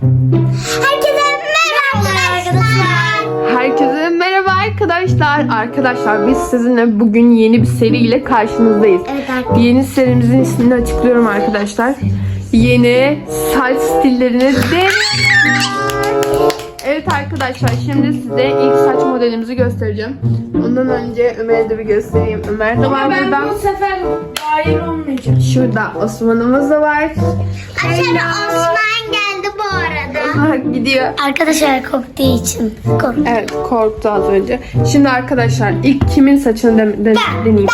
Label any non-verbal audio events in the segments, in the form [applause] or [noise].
Herkese merhaba arkadaşlar. Herkese merhaba arkadaşlar. Arkadaşlar biz sizinle bugün yeni bir seriyle karşınızdayız. Evet arkadaşlar. Yeni serimizin ismini açıklıyorum arkadaşlar. Yeni saç stillerini deniyoruz. Evet arkadaşlar şimdi size ilk saç modelimizi göstereceğim. Ondan önce Ömer'e de bir göstereyim. Ömer de var burada. sefer hayır olmayacak. Şurada Osman'ımız da var. Arkadaşlar Osman bu arada. Gidiyor. Arkadaşlar korktuğu için korktu. Evet korktu az önce. Şimdi arkadaşlar ilk kimin saçını de, de- deneyeyim.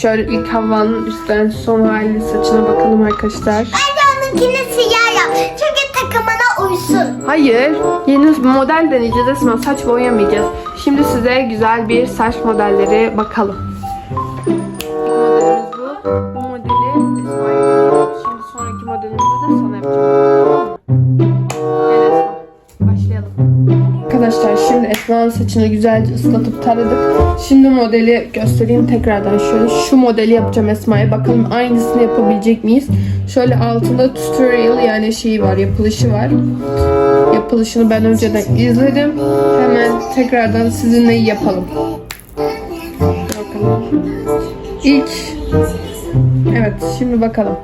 Şöyle ilk havanın üstten son hali saçına bakalım arkadaşlar. Bence onunkini siyah yap. Çünkü takımına uysun. Hayır yeni model deneyeceğiz Esma saç boyamayacağız. Şimdi size güzel bir saç modelleri bakalım. Esma'nın saçını güzelce ıslatıp taradık. Şimdi modeli göstereyim tekrardan şöyle. Şu modeli yapacağım Esma'ya. Bakalım aynısını yapabilecek miyiz? Şöyle altında tutorial yani şeyi var, yapılışı var. Yapılışını ben önceden izledim. Hemen tekrardan sizinle yapalım. Bakalım. İlk Evet şimdi bakalım.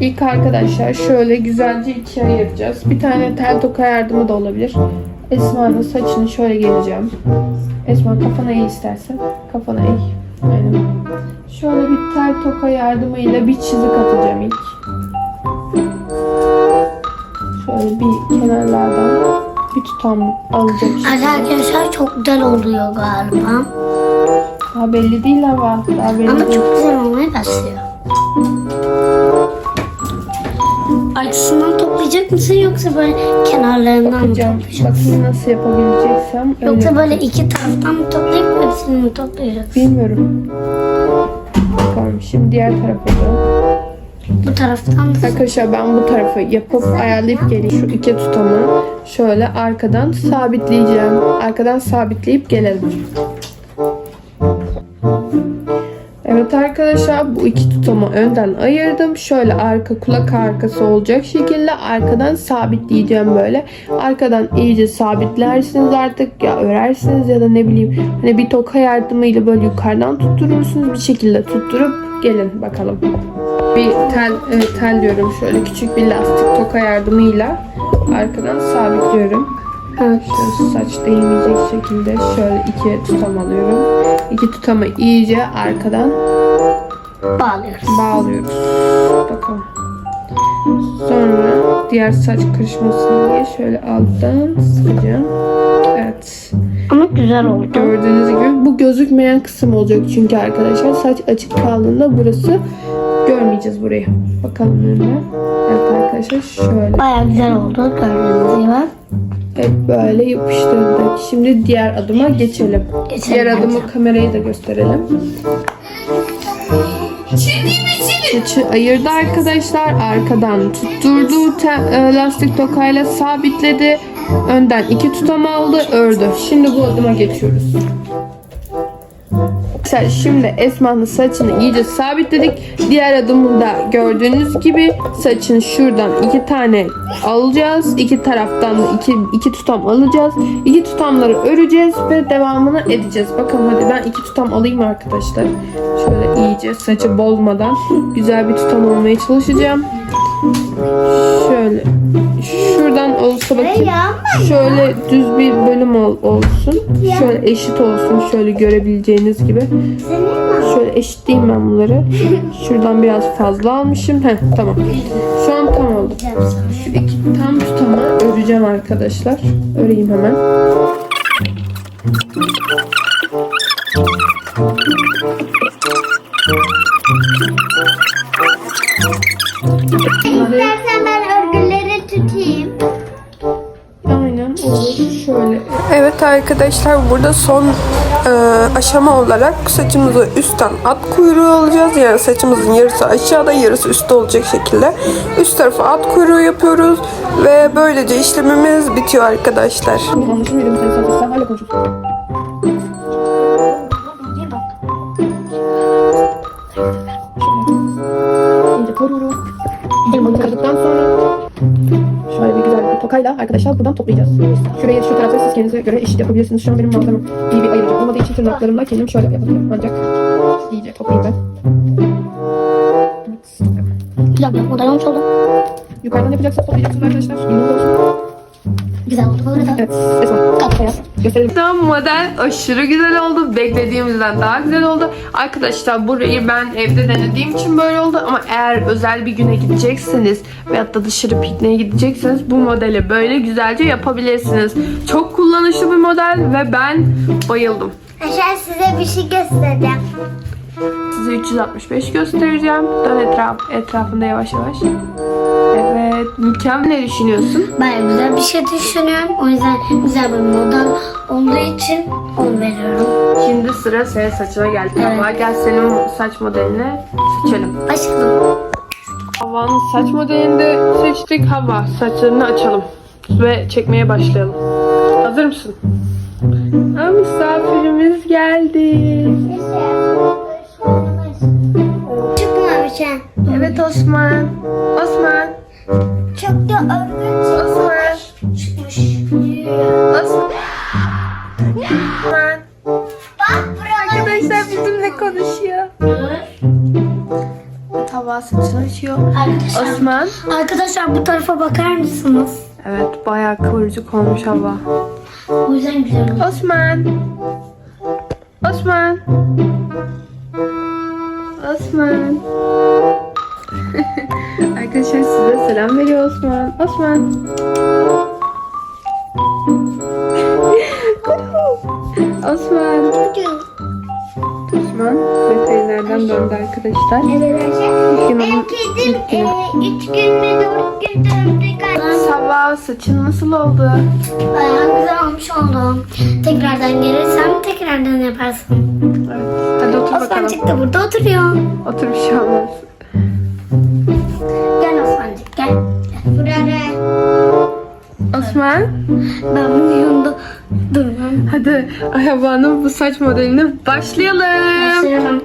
İlk arkadaşlar şöyle güzelce ikiye ayıracağız. Bir tane tel toka yardımı da olabilir. Esma'nın saçını şöyle geleceğim. Esma kafana eğ istersen. Kafana eğ. Aynen. Şöyle bir tel toka yardımıyla bir çizik atacağım ilk. Şöyle bir kenarlardan bir tutam alacağım. Arkadaşlar çok güzel oluyor galiba. Daha belli değil ama. Daha belli Ama değil. çok güzel olmaya başlıyor. Açısından toplayacak mısın yoksa böyle kenarlarından mı Bakacağım. toplayacaksın? Bakayım nasıl yapabileceksem. Öyle. Yoksa böyle iki taraftan mı toplayıp hepsini mi toplayacaksın? Bilmiyorum. Bakalım şimdi diğer tarafa da. Bu taraftan da Arkadaşlar ben bu tarafı yapıp ayarlayıp geleyim. Şu iki tutamı şöyle arkadan sabitleyeceğim. Arkadan sabitleyip gelelim. Evet arkadaşlar bu iki tutamı önden ayırdım. Şöyle arka kulak arkası olacak şekilde arkadan sabitleyeceğim böyle. Arkadan iyice sabitlersiniz artık ya örersiniz ya da ne bileyim hani bir toka yardımıyla böyle yukarıdan tutturursunuz bir şekilde tutturup gelin bakalım. Bir tel, e, tel diyorum şöyle küçük bir lastik toka yardımıyla arkadan sabitliyorum. Evet. Şöyle saç değmeyecek şekilde şöyle iki tutam alıyorum. İki tutamı iyice arkadan bağlıyoruz. bağlıyoruz. Bakalım. Sonra diğer saç karışmasın diye şöyle alttan sıkacağım. Evet. Ama güzel oldu. Gördüğünüz gibi bu gözükmeyen kısım olacak çünkü arkadaşlar saç açık kaldığında burası görmeyeceğiz burayı. Bakalım önüne. Evet arkadaşlar şöyle. Baya güzel oldu gördüğünüz gibi. Evet böyle yapıştırdık. Şimdi diğer adıma geçelim. Geçelim Diğer adımı kamerayı da gösterelim. Saçı ayırdı arkadaşlar. Arkadan tutturdu. e, lastik tokayla sabitledi. Önden iki tutam aldı. Ördü. Şimdi bu adıma geçiyoruz. Arkadaşlar şimdi Esma'nın saçını iyice sabitledik. Diğer adımında gördüğünüz gibi saçın şuradan iki tane alacağız. İki taraftan iki, iki tutam alacağız. İki tutamları öreceğiz ve devamını edeceğiz. Bakın hadi ben iki tutam alayım arkadaşlar. Şöyle iyice saçı bozmadan [laughs] güzel bir tutam olmaya çalışacağım. Şöyle şuradan olsa bakayım. Şöyle düz bir bölüm ol- olsun. Şöyle eşit olsun. Şöyle görebileceğiniz gibi. Şöyle eşitleyeyim ben bunları. Şuradan biraz fazla almışım. Heh, tamam. Şu an tam oldu. Şu iki tam tutama öreceğim arkadaşlar. Öreyim hemen. İstersen arkadaşlar burada son e, aşama olarak saçımızı üstten at kuyruğu alacağız. Yani saçımızın yarısı aşağıda yarısı üstte olacak şekilde. Üst tarafa at kuyruğu yapıyoruz. Ve böylece işlemimiz bitiyor arkadaşlar. Tokayla arkadaşlar buradan toplayacağız. Şuraya şu tarafa siz kendinize göre eşit yapabilirsiniz. Şu an benim mantığım iyi bir ayırıcı olmadığı için tırnaklarımla kendim şöyle yapabilirim. Ancak iyice toplayayım ben. Güzel bir model olmuş oldu. Yukarıdan yapacaksınız toplayacaksınız arkadaşlar. Bilginiz olsun. Güzel oldu bu arada. Evet. Gösterelim. Tam model aşırı güzel oldu. Beklediğimizden daha güzel oldu. Arkadaşlar burayı ben evde denediğim için böyle oldu. Ama eğer özel bir güne gidecekseniz veyahut da dışarı pikniğe gidecekseniz bu modeli böyle güzelce yapabilirsiniz. Çok kullanışlı bir model ve ben bayıldım. Aşağı size bir şey göstereceğim. Size 365 göstereceğim. Dön etraf, etrafında yavaş yavaş. Evet. Mükemmel. Ne düşünüyorsun? Ben güzel bir şey düşünüyorum. O yüzden güzel bir model olduğu için onu veriyorum. Şimdi sıra senin saçına geldi. Evet. Ama gel senin saç modelini seçelim. Başladım. Havanın saç modelini de seçtik. Hava saçlarını açalım ve çekmeye başlayalım. Hazır mısın? Aa, misafirimiz geldi. Çıkma bir şey. Evet Osman. Osman. Çok da örgün çıkmış. Osman. Osman. Bak. Arkadaşlar bizimle konuşuyor. Hava saçını açıyor. Arkadaşlar, Osman. arkadaşlar bu tarafa bakar mısınız? Evet bayağı kıvırcık olmuş hava. O yüzden güzel oldu. Osman. Osman. Osman. [laughs] Osman. Osman. [laughs] Osman. Osman veterinerden döndü arkadaşlar. İlk gün onun ilk günü. üç gün mü dört gün. Sabah saçın nasıl oldu? Bayağı güzel olmuş oldu. Tekrardan gelirsem tekrardan yaparsın. Evet. Hadi otur bakalım. Osmancık da burada oturuyor. Otur bir şey olmaz. Osman. Ben bunun yanında durmam. Hadi Ayaba'nın bu saç modeline başlayalım. Başlayalım.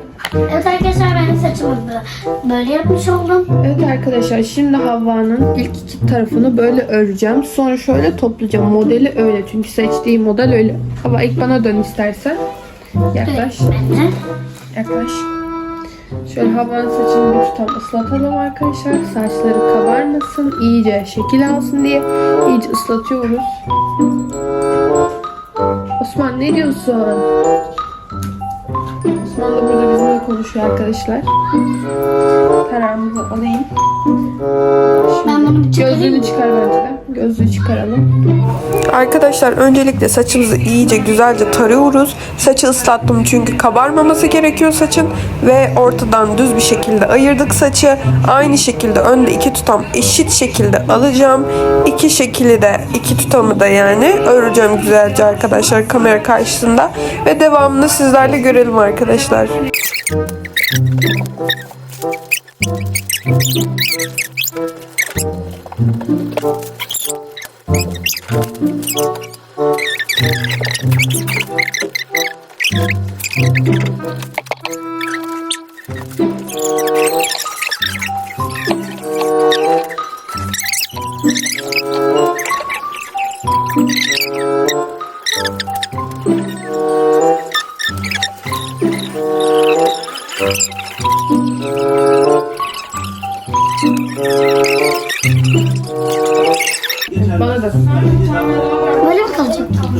Evet arkadaşlar ben saçımı bö- böyle yapmış oldum. Evet arkadaşlar şimdi Havva'nın ilk iki tarafını böyle öreceğim. Sonra şöyle toplayacağım. Modeli öyle çünkü seçtiği model öyle. Havva ilk bana dön istersen. Yaklaş. Yaklaş. Şöyle Havva'nın saçını bir tutam ıslatalım arkadaşlar. Saçları kabarmasın. iyice şekil alsın diye iyice ıslatıyoruz. Osman ne diyorsun? Osman da burada bizimle konuşuyor arkadaşlar. Kararımızı alayım. Ben bunu. Gözlüğünü çıkar bence de. Gözlüğü çıkaralım. Arkadaşlar öncelikle saçımızı iyice güzelce tarıyoruz. Saçı ıslattım çünkü kabarmaması gerekiyor saçın. Ve ortadan düz bir şekilde ayırdık saçı. Aynı şekilde önde iki tutam eşit şekilde alacağım. İki şekilde de iki tutamı da yani öreceğim güzelce arkadaşlar kamera karşısında. Ve devamını sizlerle görelim arkadaşlar. Bana da. Thank you.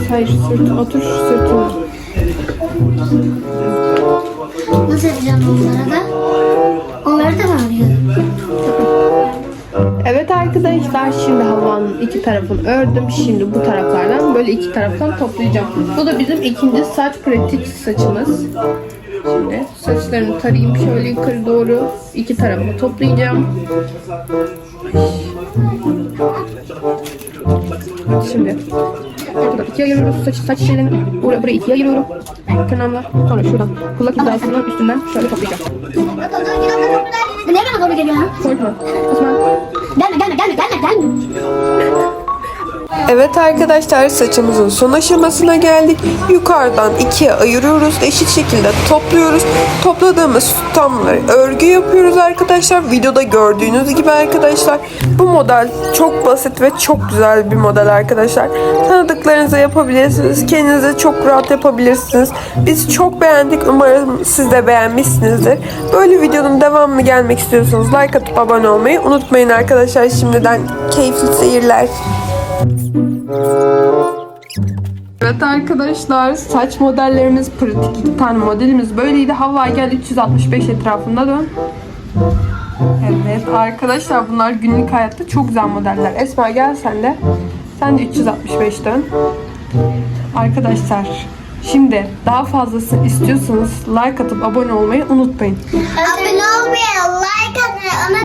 Hayır sırt, otur sırtına. Nasıl yapacağım onları da? Onları da mı arıyorum? Evet arkadaşlar şimdi havanın iki tarafını ördüm. Şimdi bu taraflardan böyle iki taraftan toplayacağım. Bu da bizim ikinci saç pratik saçımız. Şimdi saçlarını tarayayım şöyle yukarı doğru iki tarafı toplayacağım. Şimdi burada ikiye ayırıyoruz saç, saç şeylerini. Buraya, buraya ikiye ayırıyorum. Tırnağımla sonra şuradan kulak hizasından üstünden şöyle toplayacağım. Nereye doğru geliyor? Korkma. Evet arkadaşlar saçımızın son aşamasına geldik. Yukarıdan ikiye ayırıyoruz. Eşit şekilde topluyoruz. Topladığımız tutamları örgü yapıyoruz arkadaşlar. Videoda gördüğünüz gibi arkadaşlar. Bu model çok basit ve çok güzel bir model arkadaşlar. Tanıdıklarınıza yapabilirsiniz. Kendinize çok rahat yapabilirsiniz. Biz çok beğendik. Umarım siz de beğenmişsinizdir. Böyle videonun devamını gelmek istiyorsanız like atıp abone olmayı unutmayın arkadaşlar. Şimdiden keyifli seyirler. Evet arkadaşlar saç modellerimiz pratik iki tane modelimiz böyleydi. Havva gel 365 etrafında dön. Evet arkadaşlar bunlar günlük hayatta çok güzel modeller. Esma gel sen de. Sen de 365 dön. Arkadaşlar şimdi daha fazlasını istiyorsanız like atıp abone olmayı unutmayın. Abone olmayı, like atmayı